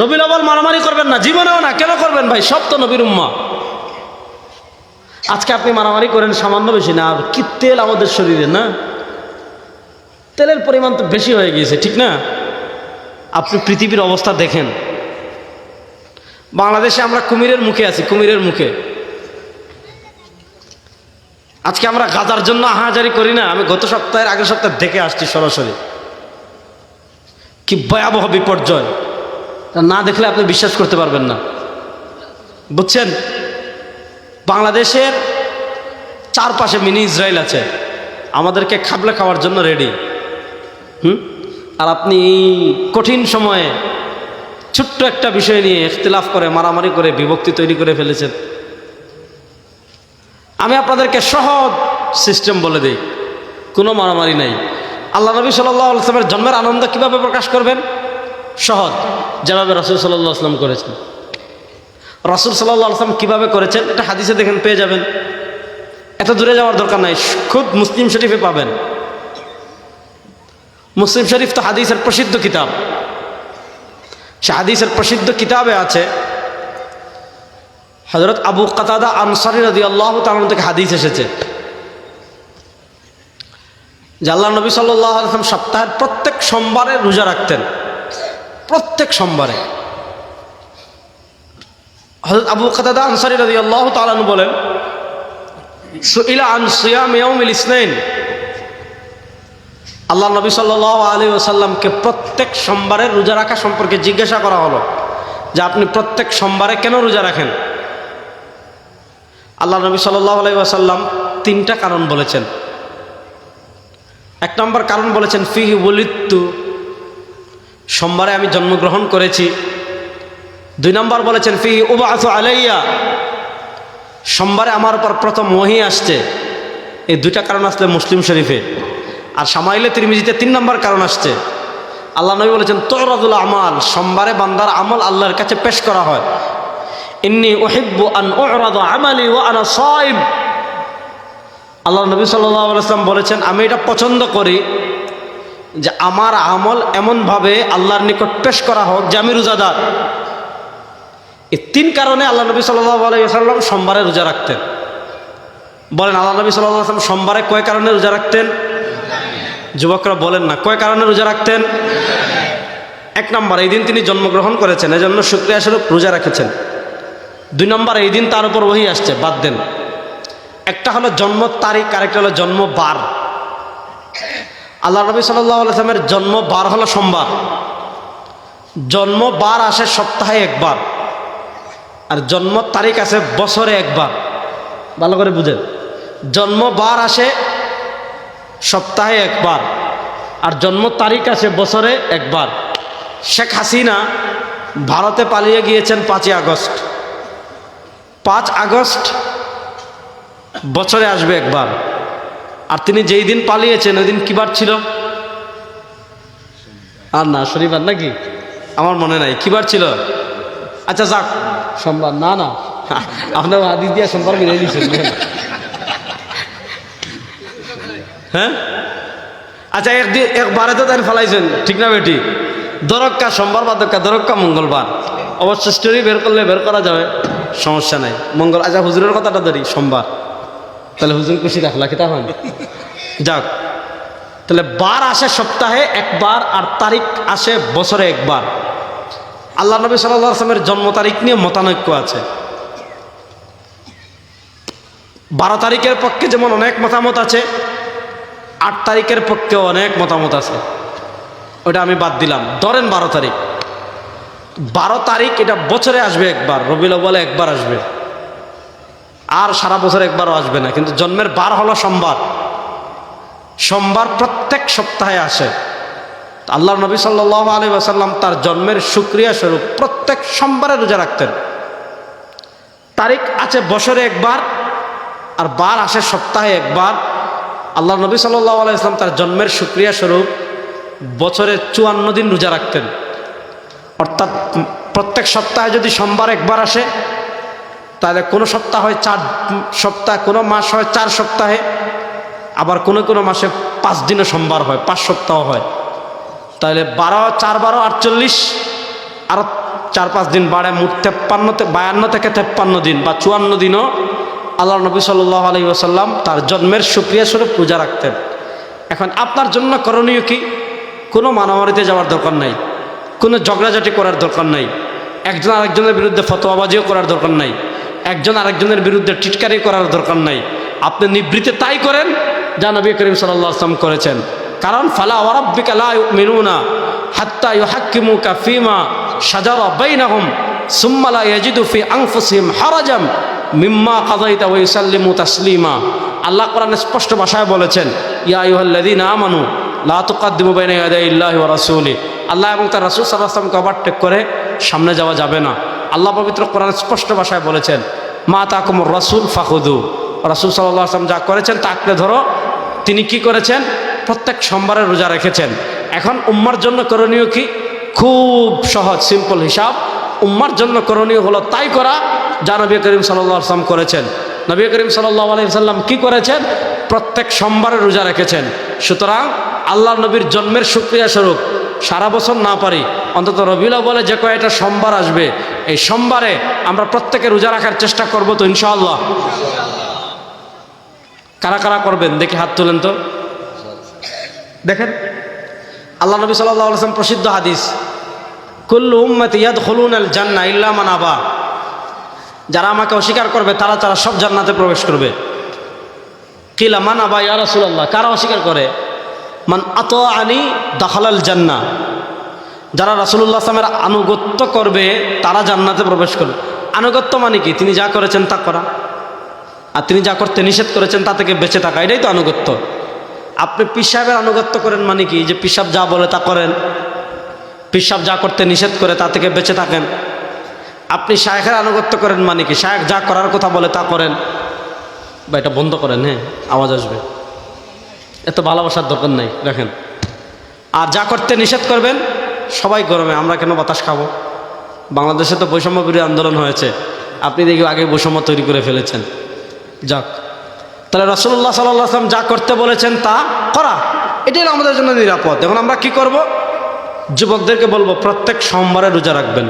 রবিউল আব্বাল মারামারি করবেন না, জীবনেও না, কেন করবেন ভাই? সব তো নবীর উম্মা। আজকে আপনি মারামারি করেন, সামান্য বেশি না, আর কি তেল আমাদের শরীরে, না? তেলের পরিমাণ তো বেশি হয়ে গিয়েছে, ঠিক না? আপনি পৃথিবীর অবস্থা দেখেন। বাংলাদেশে আমরা কুমিরের মুখে আছি, কুমিরের মুখে। আজকে আমরা গাজার জন্য আহাজারি করি না, আমি গত সপ্তাহের আগের সপ্তাহে দেখে আসছি সরাসরি। কি ভয়াবহ বিপর্যয়। না দেখলে আপনি বিশ্বাস করতে পারবেন না। বুঝছেন? বাংলাদেশের চারপাশে মিনি ইসরায়েল আছে। আমাদেরকে খাবলে খাওয়ার জন্য রেডি হুম? আর আপনি এই কঠিন সময়ে ছোট্ট একটা বিষয় নিয়ে ইখতিলাফ করে, মারামারি করে, বিভক্তি তৈরি করে ফেলেছেন। আমি আপনাদেরকে সহজ সিস্টেম বলে দিই। কোনো মারামারি নাই। আল্লাহ নবী সাল্লাহ আসলামের জন্মের আনন্দ কীভাবে প্রকাশ করবেন? সহজ যেভাবে রসুল সাল্লাহ আসলাম করেছেন। রসুল সাল্লাহ আসলাম কীভাবে করেছেন? এটা হাদিসে দেখেন, পেয়ে যাবেন। এত দূরে যাওয়ার দরকার নাই, খুব মুসলিম শরীফে পাবেন। মুসলিম শরীফ তো হাদিসের প্রসিদ্ধ কিতাব। সে হাদিসের প্রসিদ্ধ কিতাবে আছে। হজরত আবু কাতাদা আনসারি রদি আল্লাহ তালন থেকে হাদিস এসেছে। যে আল্লাহ নবী আলসালাম সপ্তাহের প্রত্যেক সোমবারে রোজা রাখতেন। প্রত্যেক সোমবারে। আবু কাতাদা আনসারি রদি আল্লাহ তালান বলেন আন আল্লাহ নবী সাল্লাহ আলী ওসাল্লামকে প্রত্যেক সোমবারে রোজা রাখা সম্পর্কে জিজ্ঞাসা করা হলো যে আপনি প্রত্যেক সোমবারে কেন রোজা রাখেন? আল্লাহ নবী সাল্লাহ আলাই ওয়াসাল্লাম তিনটা কারণ বলেছেন। এক নম্বর কারণ বলেছেন, ফিহি বলিত্তু সোমবারে আমি জন্মগ্রহণ করেছি। দুই নম্বর বলেছেন ফিহি উবাস আলাইয়া। সোমবারে আমার উপর প্রথম মহি আসছে। এই দুইটা কারণ আসলে মুসলিম শরীফে। আর সামাইলে তিরমিজিতে তিন নম্বর কারণ আসছে। আল্লাহ নবী বলেছেন তোরাদুল আমাল। সোমবারে বান্দার আমল আল্লাহর কাছে পেশ করা হয়। ইন্নি ওহিব্বু আন আমালি ও আনা সাইব। আল্লাহ নবী সাল্লাম বলেছেন, আমি এটা পছন্দ করি। যে আমার আমল এমনভাবে আল্লাহর নিকট পেশ করা হোক যে আমি রোজাদার। এই তিন কারণে আল্লাহ নবী আলাইসাল্লাম সোমবারে রোজা রাখতেন। বলেন, আল্লাহ নবী সাল্লাহ আসলাম সোমবারে কয় কারণে রোজা রাখতেন? যুবকরা বলেন না, কয় কারণে রোজা রাখতেন? এক নম্বর, এই দিন তিনি জন্মগ্রহণ করেছেন, এজন্য শুক্রিয়া স্বরূপ রোজা রেখেছেন। দুই নম্বর, এই দিন তার উপর ওহি আসছে, বাদ দেন। একটা হলো জন্ম তারিখ, আরেকটা হলো জন্ম বার। আল্লাহ নবী সাল্লামের জন্ম বার হলো সোমবার। জন্ম বার আসে সপ্তাহে একবার। আর জন্ম তারিখ আসে বছরে একবার। ভালো করে বুঝেন। জন্ম বার আসে সপ্তাহে একবার। আর জন্ম তারিখ আসে বছরে একবার। শেখ হাসিনা ভারতে পালিয়ে গিয়েছেন পাঁচই আগস্ট। পাঁচ আগস্ট বছরে আসবে একবার। আর তিনি যেই দিন পালিয়েছেন, ওই দিন কিবার ছিল? আর না, শনিবার নাকি? আমার মনে নাই, কিবার ছিল? আচ্ছা যাক, সোমবার, না না, আপনার আদিত দিয়া সোমবার মিলে দিয়েছেন। হ্যাঁ? আচ্ছা একদিন একবারে তো তাই ফেলাইছেন, ঠিক না বেটি? দরক্কা সোমবার বা দরক্কা দরক্কা মঙ্গলবার। অবশ্য স্টোরি বের করলে বের করা যাবে, সমস্যা নাই। মঙ্গল আচ্ছা হুজুরের কথাটা ধরি, সোমবার। তাহলে হুজুর খুশি রাখলা কি তখন যাক, তাহলে বার আসে সপ্তাহে একবার আর তারিখ আসে বছরে একবার। আল্লাহ নবী সাল্লাহ আসলামের জন্ম তারিখ নিয়ে মতানৈক্য আছে। বারো তারিখের পক্ষে যেমন অনেক মতামত আছে, আট তারিখের পক্ষেও অনেক মতামত আছে। ওটা আমি বাদ দিলাম। ধরেন বারো তারিখ। বারো তারিখ এটা বছরে আসবে একবার রবিল বলে একবার আসবে। আর সারা বছর একবারও আসবে না। কিন্তু জন্মের বার হলো সোমবার। সোমবার প্রত্যেক সপ্তাহে আসে। আল্লাহ নবী সাল্লাহ আলী আসাল্লাম তার জন্মের সুক্রিয়া স্বরূপ প্রত্যেক সোমবারে রোজা রাখতেন। তারিখ আছে বছরে একবার, আর বার আসে সপ্তাহে একবার। আল্লাহ নবী সাল্লাহ আলাইসলাম তার জন্মের সুক্রিয়া স্বরূপ বছরে চুয়ান্ন দিন রোজা রাখতেন। অর্থাৎ প্রত্যেক সপ্তাহে যদি সোমবার একবার আসে তাহলে কোনো সপ্তাহ হয় চার সপ্তাহ, কোনো মাস হয় চার সপ্তাহে, আবার কোনো কোনো মাসে পাঁচ দিনে সোমবার হয়, পাঁচ সপ্তাহ হয়। তাহলে বারো, চার বারো, আটচল্লিশ, আর চার পাঁচ দিন বাড়ে, মোট তেপ্পান্ন বায়ান্ন থেকে তেপ্পান্ন দিন বা চুয়ান্ন দিনও আল্লাহ নবী সাল্লাহ আলী ওসাল্লাম তার জন্মের সুক্রিয়া স্বরূপ পূজা রাখতেন। এখন আপনার জন্য করণীয় কি? কোনো মানামারিতে যাওয়ার দরকার নাই, কোনো ঝগড়াঝাটি করার দরকার নাই, একজন আরেকজনের বিরুদ্ধে ফতোয়াবাজিও করার দরকার নাই। একজন আরেকজনের বিরুদ্ধে টিটকারি করার দরকার নাই। আপনি নিবৃত্তে তাই করেন যা নবী করিম সাল্লাহ করেছেন। কারণ, ফালা ওয়ারাব্বিকা লা ইউমিনুনা হাত্তা ইউহাক্কিমুকা ফিমা শাজারা বাইনাহুম, সুম্মা লা ইয়াজিদু ফি আনফুসিহিম হারাজাম মিম্মা কাদাইতা ওয়া ইউসাল্লিমু তাসলিমা। আল্লাহ কোরআনে স্পষ্ট ভাষায় বলেছেন, ইয়া আইয়ুহাল্লাযীনা আমানু, লা তুকাদ্দিমু বাইনা ইয়াদাইল্লাহি ওয়া রাসূলি। আল্লাহ এবং তার রাসূল সাল্লাল্লাহু আলাইহি ওয়াসাল্লামকে ওভারটেক করে সামনে যাওয়া যাবে না। আল্লাহ পবিত্র কোরআন স্পষ্ট ভাষায় বলেছেন, মা তাকুমুর রাসূল ফাখুদু রসুল সাল্লাল্লাহু আলাইহি ওয়াসাল্লাম যা করেছেন তা আঁকড়ে ধরো। তিনি কি করেছেন? প্রত্যেক সোমবারে রোজা রেখেছেন। এখন উম্মার জন্য করণীয় কি? খুব সহজ সিম্পল হিসাব। উম্মার জন্য করণীয় হলো তাই করা যা নবী করিম সাল্লাহ আসলাম করেছেন। নবী করিম সাল্লাহ আলি সাল্লাম কী করেছেন? প্রত্যেক সোমবারে রোজা রেখেছেন। সুতরাং আল্লাহ নবীর জন্মের সুক্রিয়া স্বরূপ সারা বছর না পারি, অন্তত রবিলা বলে যে কয়েকটা সোমবার আসবে, এই সোমবারে আমরা প্রত্যেকে রোজা রাখার চেষ্টা করব তো ইনশাআল্লাহ। কারা কারা করবেন? দেখি হাত তুলেন তো। দেখেন, আল্লাহ নবী সাল্লাহ প্রসিদ্ধ হাদিস, কুল্লু উম্মত ইয়াদ আল জান্না ইল্লা মান আবা। যারা আমাকে অস্বীকার করবে, তারা তারা সব জান্নাতে প্রবেশ করবে। কিলা, মান আবা ইয়া রাসূলুল্লাহ কারা অস্বীকার করে? মান আত আনি দাখালাল জান্না যারা রাসূলুল্লাহ আসলামের আনুগত্য করবে, তারা জান্নাতে প্রবেশ করবে। আনুগত্য মানে কি? তিনি যা করেছেন তা করা। আর তিনি যা করতে নিষেধ করেছেন তা থেকে বেঁচে থাকা, এটাই তো আনুগত্য। আপনি পিসাবের আনুগত্য করেন মানে কি? যে পিসাব যা বলে তা করেন। পিসাব যা করতে নিষেধ করে তা থেকে বেঁচে থাকেন। আপনি শায়েখের আনুগত্য করেন মানে কি? শায়েখ যা করার কথা বলে তা করেন। বা এটা বন্ধ করেন হ্যাঁ আওয়াজ আসবে। এত ভালোবাসার দরকার নাই, দেখেন। আর যা করতে নিষেধ করবেন, সবাই গরমে, আমরা কেন বাতাস খাব? বাংলাদেশে তো বৈষম্য বিরোধী আন্দোলন হয়েছে। আপনি দেখি আগে বৈষম্য তৈরি করে ফেলেছেন। যাক, তাহলে রসুল্লাহ সাল্লাম যা করতে বলেছেন তা করা। এটাই আমাদের জন্য নিরাপদ। এখন আমরা কি করব? যুবকদেরকে বলব, প্রত্যেক সোমবারে রোজা রাখবেন।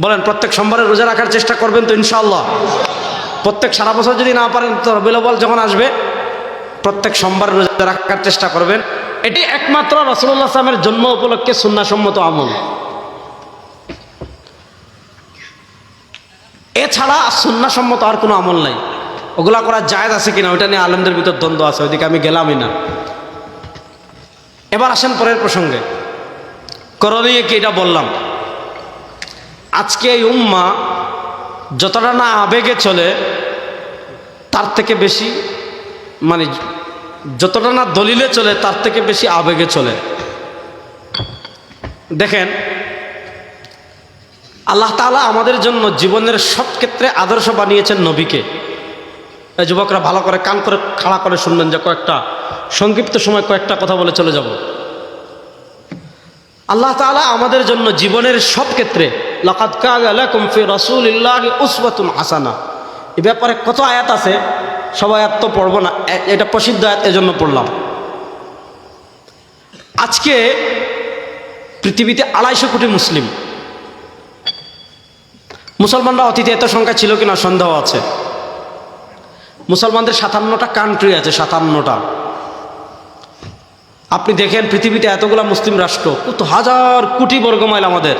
বলেন, প্রত্যেক সোমবারে রোজা রাখার চেষ্টা করবেন তো ইনশাল্লাহ প্রত্যেক সারা বছর যদি না পারেন, তো রবিলবল যখন আসবে, প্রত্যেক সোমবার রোজা রাখার চেষ্টা করবেন। এটি একমাত্র রসুল্লাহ আসলামের জন্ম উপলক্ষে সুন্নাসম্মত আমল। এছাড়া সুন্নাসম্মত আর কোনো আমল নাই। ওগুলা করা জায়জ আছে কিনা, ওইটা নিয়ে আলমদের ভিতর দ্বন্দ্ব আছে, ওইদিকে আমি গেলামই না। এবার আসেন পরের প্রসঙ্গে। করণীয় কি এটা বললাম। আজকে এই উম্মা যতটা না আবেগে চলে, তার থেকে বেশি মানে যতটা না দলিলে চলে, তার থেকে বেশি আবেগে চলে। দেখেন, আল্লাহ তালা আমাদের জন্য জীবনের সব ক্ষেত্রে আদর্শ বানিয়েছেন নবীকে। এই যুবকরা ভালো করে কান করে খাড়া করে শুনবেন যে কয়েকটা, সংক্ষিপ্ত সময় কয়েকটা কথা বলে চলে যাব। আল্লাহ তালা আমাদের জন্য জীবনের সব ক্ষেত্রে হাসানা। এ ব্যাপারে কত আয়াত আছে? সব আয়াত তো পড়ব না। এটা প্রসিদ্ধ আয়াত, এজন্য পড়লাম। আজকে পৃথিবীতে আড়াইশো কোটি মুসলিম। মুসলমানরা অতীতে এত সংখ্যা ছিল কিনা সন্দেহ আছে। মুসলমানদের সাতান্নটা কান্ট্রি আছে, সাতান্নটা। আপনি দেখেন পৃথিবীতে এতগুলা মুসলিম রাষ্ট্র, কত হাজার কোটি বর্গমাইল আমাদের।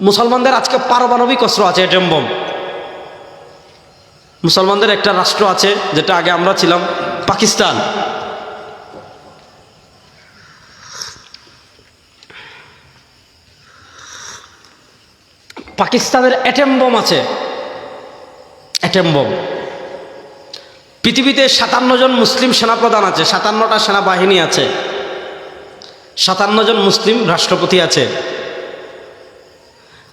মুসলমানদের আজকে পারমাণবিক অস্ত্র আছে এটম বোম। মুসলমানদের একটা রাষ্ট্র আছে, যেটা আগে আমরা ছিলাম পাকিস্তান। পাকিস্তানের অ্যাটেম বোম আছে। Atom bomb. পৃথিবীতে সাতান্ন জন মুসলিম সেনাপ্রধান আছে, সাতান্নটা সেনাবাহিনী আছে, সাতান্ন জন মুসলিম রাষ্ট্রপতি আছে।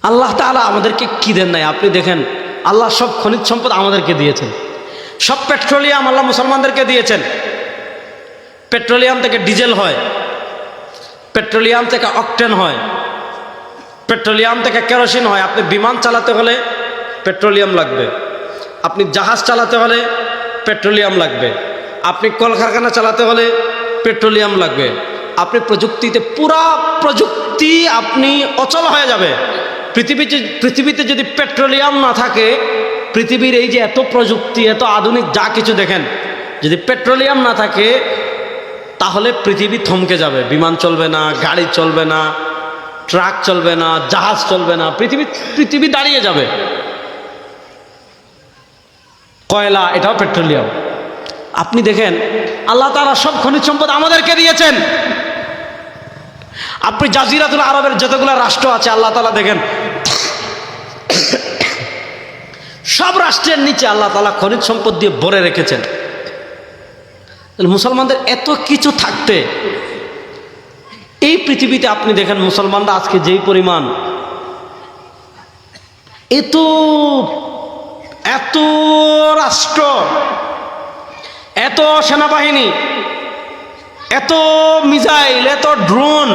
আল্লাহ তাআলা আমাদেরকে কি দেন নাই? আপনি দেখেন, আল্লাহ সব খনিজ সম্পদ আমাদেরকে দিয়েছেন। সব পেট্রোলিয়াম আল্লাহ মুসলমানদেরকে দিয়েছেন। পেট্রোলিয়াম থেকে ডিজেল হয়, পেট্রোলিয়াম থেকে অকটেন হয়, পেট্রোলিয়াম থেকে কেরোসিন হয়। আপনি বিমান চালাতে হলে পেট্রোলিয়াম লাগবে। আপনি জাহাজ চালাতে হলে পেট্রোলিয়াম লাগবে। আপনি কলকারখানা চালাতে হলে পেট্রোলিয়াম লাগবে। আপনি প্রযুক্তিতে, পুরা প্রযুক্তি আপনি অচল হয়ে যাবে। পৃথিবীতে পৃথিবীতে যদি পেট্রোলিয়াম না থাকে, পৃথিবীর এই যে এত প্রযুক্তি, এত আধুনিক যা কিছু দেখেন, যদি পেট্রোলিয়াম না থাকে, তাহলে পৃথিবী থমকে যাবে। বিমান চলবে না, গাড়ি চলবে না, ট্রাক চলবে না, জাহাজ চলবে না, পৃথিবী পৃথিবী দাঁড়িয়ে যাবে। কয়লা, এটাও পেট্রোলিয়াম। আপনি দেখেন, আল্লাহ তারা সব খনিজ সম্পদ আমাদেরকে দিয়েছেন। আপনি জাজিরাতুল আরবের যতগুলো রাষ্ট্র আছে, আল্লাহ তালা দেখেন। সব রাষ্ট্রের নিচে আল্লাহ তালা খনিজ সম্পদ দিয়ে ভরে রেখেছেন। মুসলমানদের এত কিছু থাকতে, এই পৃথিবীতে আপনি দেখেন মুসলমানরা আজকে যেই পরিমাণ, এত এত রাষ্ট্র, এত সেনাবাহিনী এত মিসাইল, এত ড্রোন,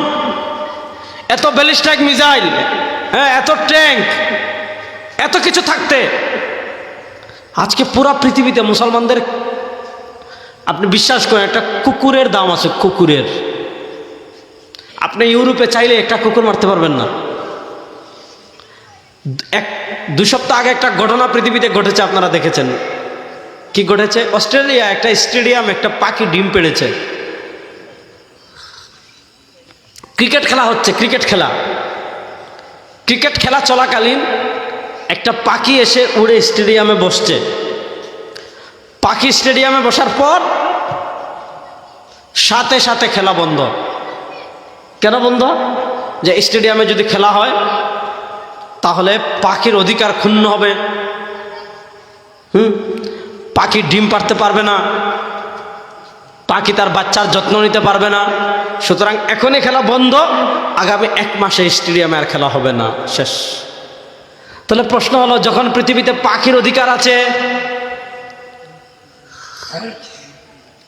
এত ব্যালিস্টিক মিসাইল হ্যাঁ এত ট্যাঙ্ক, এত কিছু থাকতে। আজকে পুরা পৃথিবীতে মুসলমানদের, আপনি বিশ্বাস করেন, একটা কুকুরের দাম আছে, কুকুরের। আপনি ইউরোপে চাইলে একটা কুকুর মারতে পারবেন না। এক, দু সপ্তাহ আগে একটা ঘটনা পৃথিবীতে ঘটেছে, আপনারা দেখেছেন। কি ঘটেছে? অস্ট্রেলিয়া একটা স্টেডিয়াম, একটা পাখি ডিম পেড়েছে। ক্রিকেট খেলা হচ্ছে, ক্রিকেট খেলা। ক্রিকেট খেলা চলাকালীন একটা পাখি এসে উড়ে স্টেডিয়ামে বসছে। পাখি স্টেডিয়ামে বসার পর সাথে সাথে খেলা বন্ধ। কেন বন্ধ? যে স্টেডিয়ামে যদি খেলা হয়, তাহলে পাখির অধিকার ক্ষুণ্ণ হবে। হুম? পাখি ডিম পারতে পারবে না। পাখি তার বাচ্চার যত্ন নিতে পারবে না। সুতরাং এখনই খেলা বন্ধ। আগামী এক মাসে স্টেডিয়ামে আর খেলা হবে না। শেষ। তাহলে প্রশ্ন হলো, যখন পৃথিবীতে পাখির অধিকার আছে,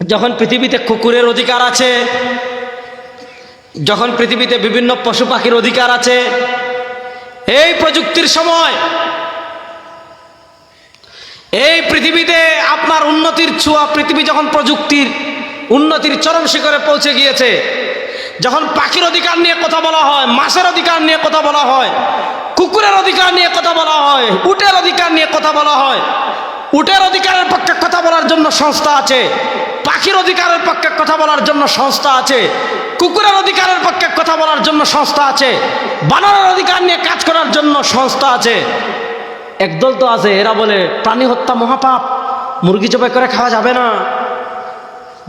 যখন পৃথিবীতে কুকুরের অধিকার আছে, যখন পৃথিবীতে বিভিন্ন পশু পাখির অধিকার আছে, এই প্রযুক্তির সময়, এই পৃথিবীতে আপনার উন্নতির ছোঁয়া, পৃথিবী যখন প্রযুক্তির উন্নতির চরম শিখরে পৌঁছে গিয়েছে। যখন পাখির অধিকার নিয়ে কথা বলা হয়, মাছের অধিকার নিয়ে কথা বলা হয়, কুকুরের অধিকার নিয়ে কথা বলা হয়, উটের অধিকার নিয়ে কথা বলা হয়, উটের অধিকারের পক্ষে কথা বলার জন্য সংস্থা আছে, পাখির অধিকারের পক্ষে কথা বলার জন্য সংস্থা আছে, কুকুরের অধিকারের পক্ষে কথা বলার জন্য সংস্থা আছে, বানরের অধিকার নিয়ে কাজ করার জন্য সংস্থা আছে। একদল তো আছে, এরা বলে, প্রাণী হত্যা মহাপাপ, মুরগি জবাই করে খাওয়া যাবে না।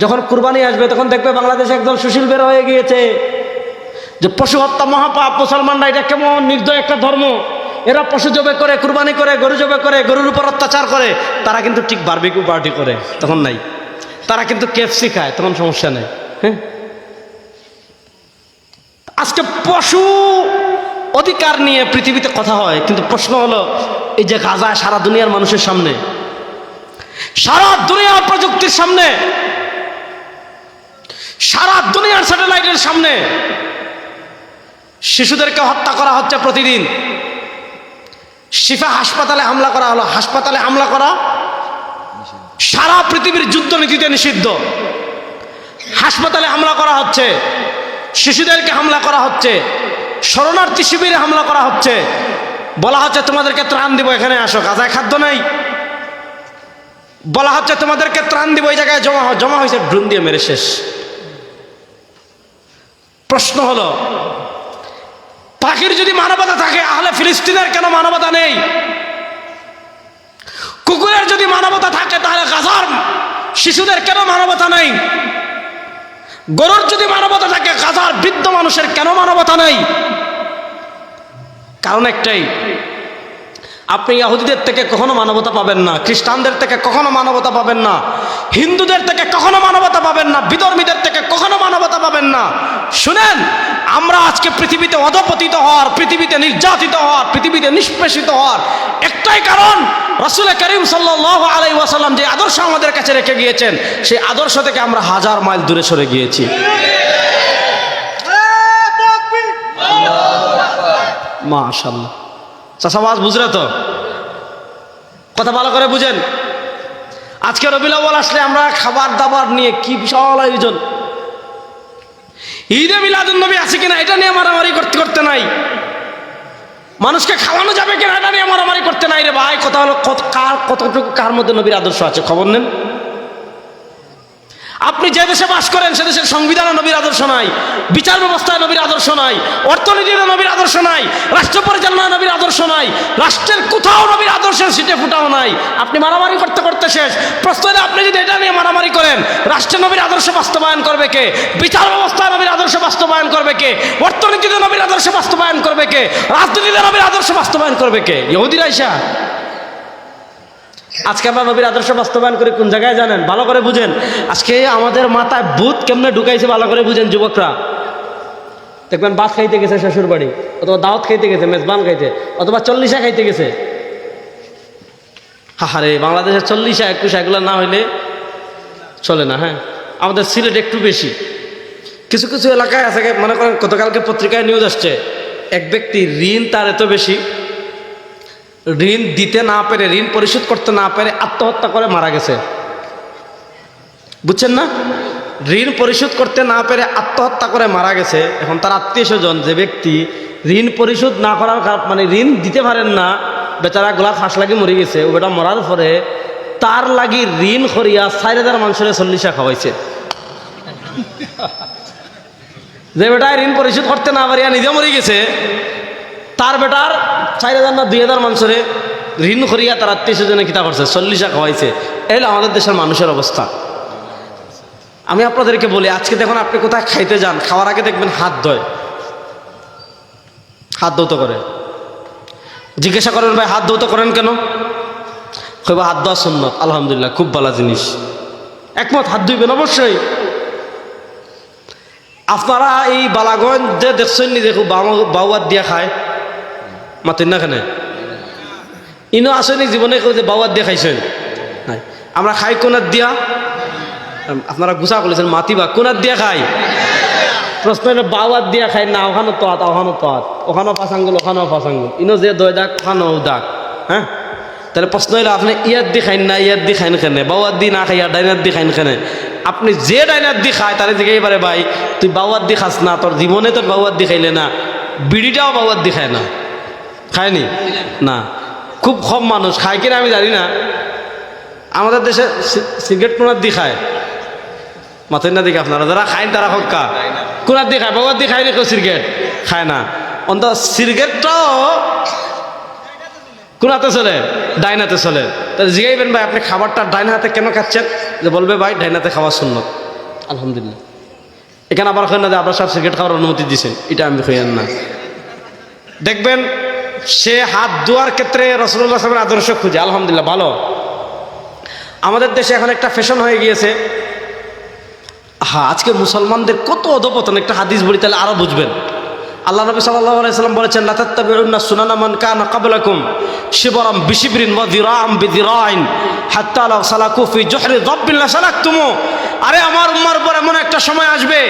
যখন কুরবানি আসবে, তখন দেখবে বাংলাদেশে একদল সুশীল বের হয়ে গিয়েছে। যে পশু হত্যা মহাপাপ, মুসলমানরা এটা কেমন নির্দয় একটা ধর্ম? এরা পশু জবে করে, কুরবানি করে, গরু জবে করে, গরুর উপর অত্যাচার করে, তারা কিন্তু ঠিক বারবিকিউ পার্টি করে, তখন নাই। তারা কিন্তু কেফসি খায়, তখন সমস্যা নেই হ্যাঁ? আজকে পশু অধিকার নিয়ে পৃথিবীতে কথা হয়, কিন্তু প্রশ্ন হলো, এই যে গাজা সারা দুনিয়ার মানুষের সামনে, সারা দুনিয়ার প্রযুক্তির সামনে সারা দুনিয়ার স্যাটেলাইটের সামনে শিশুদেরকে হত্যা করা হচ্ছে প্রতিদিন। শিফা হাসপাতালে হামলা করা হলো। হাসপাতালে হামলা করা সারা পৃথিবীর যুদ্ধনীতিতে নিষিদ্ধ। হাসপাতালে হামলা করা হচ্ছে। শিশুদেরকে হামলা করা হচ্ছে। শরণার্থী শিবিরে হামলা করা হচ্ছে। বলা হচ্ছে, তোমাদেরকে ত্রাণ দিব, এখানে আসো। গাজায় খাদ্য নেই। বলা হচ্ছে, তোমাদেরকে ত্রাণ দিব ওই জায়গায় জমা জমা হয়েছে, ড্রোন দিয়ে মেরে শেষ। প্রশ্ন হল, পাখির যদি মানবতা থাকে তাহলে ফিলিস্তিনের কেন মানবতা নেই? কুকুরের যদি মানবতা থাকে, তাহলে গাজার শিশুদের কেন মানবতা নেই? গরুর যদি মানবতা থাকে গাজার বৃদ্ধ মানুষের কেন মানবতা নেই? কারণ একটাই আপনি ইয়াহুদিদের থেকে কখনো মানবতা পাবেন না খ্রিস্টানদের থেকে কখনো মানবতা পাবেন না হিন্দুদের থেকে কখনো মানবতা পাবেন না বিধর্মীদের থেকে কখনো মানবতা পাবেন না। শুনেন আমরা আজকে পৃথিবীতে অধপতিত হওয়ার পৃথিবীতে নির্যাতিত হওয়ার পৃথিবীতে নিষ্পেষিত হওয়ার একটাই কারণ রসুল করিম সাল্লাহ আলাই ওয়াসাল্লাম যে আদর্শ আমাদের কাছে রেখে গিয়েছেন সেই আদর্শ থেকে আমরা হাজার মাইল দূরে সরে গিয়েছি। মাশাল্লাহ চাষাবাজ বুঝলে তো? কথা ভালো করে বুঝেন। আজকে আউ্বাল আসলে আমরা খাবার দাবার নিয়ে কি বিশাল আয়োজন। ঈদে মিলাদুন নবী আছে কিনা এটা নিয়ে মারামারি করতে করতে নাই। মানুষকে খাওয়ানো যাবে কিনা এটা নিয়ে মারামারি করতে নাই রে ভাই। কথা হলো কার কতটুকু কার মধ্যে নবীর আদর্শ আছে? খবর নেন। আপনি যে দেশে বাস করেন, সে দেশের সংবিধানে নবীর আদর্শ নাই, বিচার ব্যবস্থায় নবীর আদর্শ নাই অর্থনীতিতে নবীর আদর্শ নাই, রাষ্ট্র পরিচালনায় নবীর আদর্শ নাই, রাষ্ট্রের কোথাও নবীর আদর্শের সিটে ফুটাও নাই। আপনি মারামারি করতে করতে শেষ। প্রশ্ন আপনি যদি এটা নিয়ে মারামারি করেন রাষ্ট্রে নবীর আদর্শ বাস্তবায়ন করবে কে? বিচার ব্যবস্থায় নবীর আদর্শ বাস্তবায়ন করবে কে? অর্থনীতিতে নবীর আদর্শ বাস্তবায়ন করবে কে? রাজনীতিতে নবীর আদর্শ বাস্তবায়ন করবে কে? ইহুদিরা ইসা আজকে আমরা নবীর আদর্শ বাস্তবায়ন করে কোন জায়গায় জানেন? ভালো করে বুঝেন। আজকে আমাদের মাথায় ভূত কেমনে ঢুকাইছে ভালো করে বুঝেন যুবকরা। দেখবেন বাস খাইতে গেছে শ্বশুর বাড়ি, অথবা দাওয়াত খাইতে গেছে, মেজবান খাইতে, অথবা চল্লিশা খাইতে গেছে। হাহারে, বাংলাদেশের চল্লিশা, একুশা এগুলো না হইলে চলে না হ্যাঁ? আমাদের সিলেট একটু বেশি। কিছু কিছু এলাকায় আছে, মনে করেন গতকালকে পত্রিকায় নিউজ আসছে, এক ব্যক্তি ঋণ তার এত বেশি। ঋণ দিতে না পেরে, ঋণ পরিশোধ করতে না পেরে আত্মহত্যা করে মারা গেছে। বুঝছেন না? ঋণ পরিশোধ করতে না পেরে আত্মহত্যা করে মারা গেছে। এখন তার আত্মীয় স্বজন, যে ব্যক্তি ঋণ পরিশোধ না করার কার- মানে ঋণ দিতে পারেন না, বেচারা গোলা ফাঁস লাগি মরে গেছে, ও বেটা মরার পরে তার লাগি ঋণ করিয়া চার হাজার মানুষের চল্লিশা খাওয়াইছে যে বেটায় ঋণ পরিশোধ করতে না পারিয়া নিজে মরে গেছে তার বেটার চার হাজার না দুই হাজার মানুষের ঋণ করিয়া তার আত্মীয় স্বজনে কিতা করছে, চল্লিশা খাওয়াইছে এই হলো আমাদের দেশের মানুষের অবস্থা। আমি আপনাদেরকে বলি, আজকে দেখুন আপনি কোথায় খাইতে যান, খাওয়ার আগে দেখবেন হাত ধোয়। হাত ধৌত করে। জিজ্ঞাসা করেন, ভাই, হাত ধৌত করেন কেন? কইবা হাত ধোয়া সুন্নত, আলহামদুলিল্লাহ, খুব ভালো জিনিস। একমত, হাত ধুইবেন অবশ্যই। আপনারা এই বালাগঞ্জ যে দেখছেন নি দেখো বাউয়াত দিয়া খায়। মাতিন না কেনে? ইনো আসেনি জীবনে কেউ যে বাউয়াত দিয়া খাইছেন নাই। আমরা খাই কোনার দিয়া? আপনারা গুছা করেছেন মাতিবা। কোনার দিয়া খাই? প্রশ্ন হলো বাউয়াত দিয়া খাই না, ওখানো তোয়াত ওখানো তোয়াত ওখানো পাঁচ আঙ্গুল ওখানো পাঁচ আঙ্গুল ইনো যে দয় দাগ, ওখানো দাগ। হ্যাঁ? তাহলে প্রশ্ন হলো আপনি ইয়াত দি খাইন না, ইয়াত দি খাইন কেনে? বাউয়াত দি না খাই আর ডাইনাত দি খাইন কেনে? আপনি যে ডাইনাত দি খায়, তারে জিজ্ঞাই পারে ভাই, তুই বাউয়াত দি খাস না, তোর জীবনে তোর বাউয়াত দি খাইলে না, বিড়িটাও বাউয়াত দি খায় না। খায়নি? না। খুব কম মানুষ। খায় কিনা আমি জানি না। আমাদের দেশে সিগারেট কোনার দি খায়। মাথের না দিকে আপনারা যারা খায় তারা হক্কা। কোনার দি খায় বাবার দি খায় না কেউ সিগারেট? খায় না। অন্ত সিগারেটটাও কোনাতে চলে, ডাইনাতে চলে। তাহলে জিগাইবেন ভাই, আপনি খাবারটা ডাইন হাতে কেন খাচ্ছেন? যে বলবে ভাই, ডাইনাতে খাওয়া শূন্য আলহামদুলিল্লাহ। এখানে আবার হয় না যে আপনার সব সিগারেট খাওয়ার অনুমতি দিচ্ছেন এটা আমি হইয়েন না। দেখবেন সে হাত ধোয়ার ক্ষেত্রে রসুল্লাহ সাহেবের আদর্শ খুঁজে। আলহামদুলিল্লাহ, ভালো। আমাদের দেশে এখন একটা ফ্যাশন হয়ে গিয়েছে। হ্যাঁ আজকে মুসলমানদের কত অধপতন, একটা হাদিস বলি তাহলে আরও বুঝবেন। আল্লাহ নবী সাল্লাল্লাহু আলাইহি সাল্লাম বলেছেন, লা তাত্তাবিউন্না সুনানা মান কানা ক্বাবলাকুম শিবরাম বিশিবরিন ওয়া যিরাআম বিযিরাইন হাত্তা লাউ সালাকু ফি জুহরি যাব্বিন লা সালাকতুমু আরে আমার উম্মার পর এমন একটা সময় আসবে,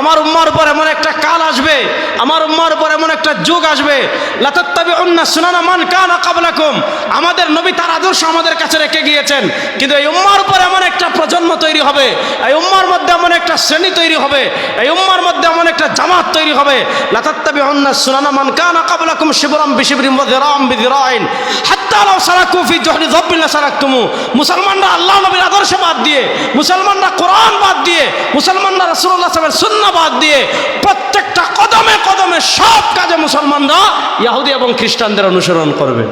আমার উম্মার পর এমন একটা কাল আসবে, আমার উম্মার পর এমন একটা যুগ আসবে। লা তাত্তাবিউন্না সুনানা মান কানা ক্বাবলাকুম। আমাদের নবী তার আদর্শ আমাদের কাছে রেখে গিয়েছেন, কিন্তু এই উম্মার পর এমন একটা প্রজন্ম তৈরি হবে, এই উম্মার মধ্যে এমন একটা শ্রেণি তৈরি হবে, এই উম্মার মধ্যে এমন একটা জামাত তৈরি হবে। লাতাত্তাবি অন্না সুনানা মান কানা কাবলাকুম শিবরাম বিশিবরিম ওয়া যিরাম বিযিরাইন হাত্তা লাউ সালাকু ফি জহরি যাব্বিন লাসালাকতুমু মুসলমানরা আল্লাহ নবীর আদর্শ বাদ দিয়ে, মুসলমানরা কোরআন বাদ দিয়ে, মুসলমানরা রাসূলুল্লাহ সাল্লাল্লাহু আলাইহি সুন্নাহ বাদ দিয়ে প্রত্যেকটা কদমে কদমে সব কাজে মুসলমানরা ইয়াহুদি এবং খ্রিস্টানদের অনুসরণ করবে।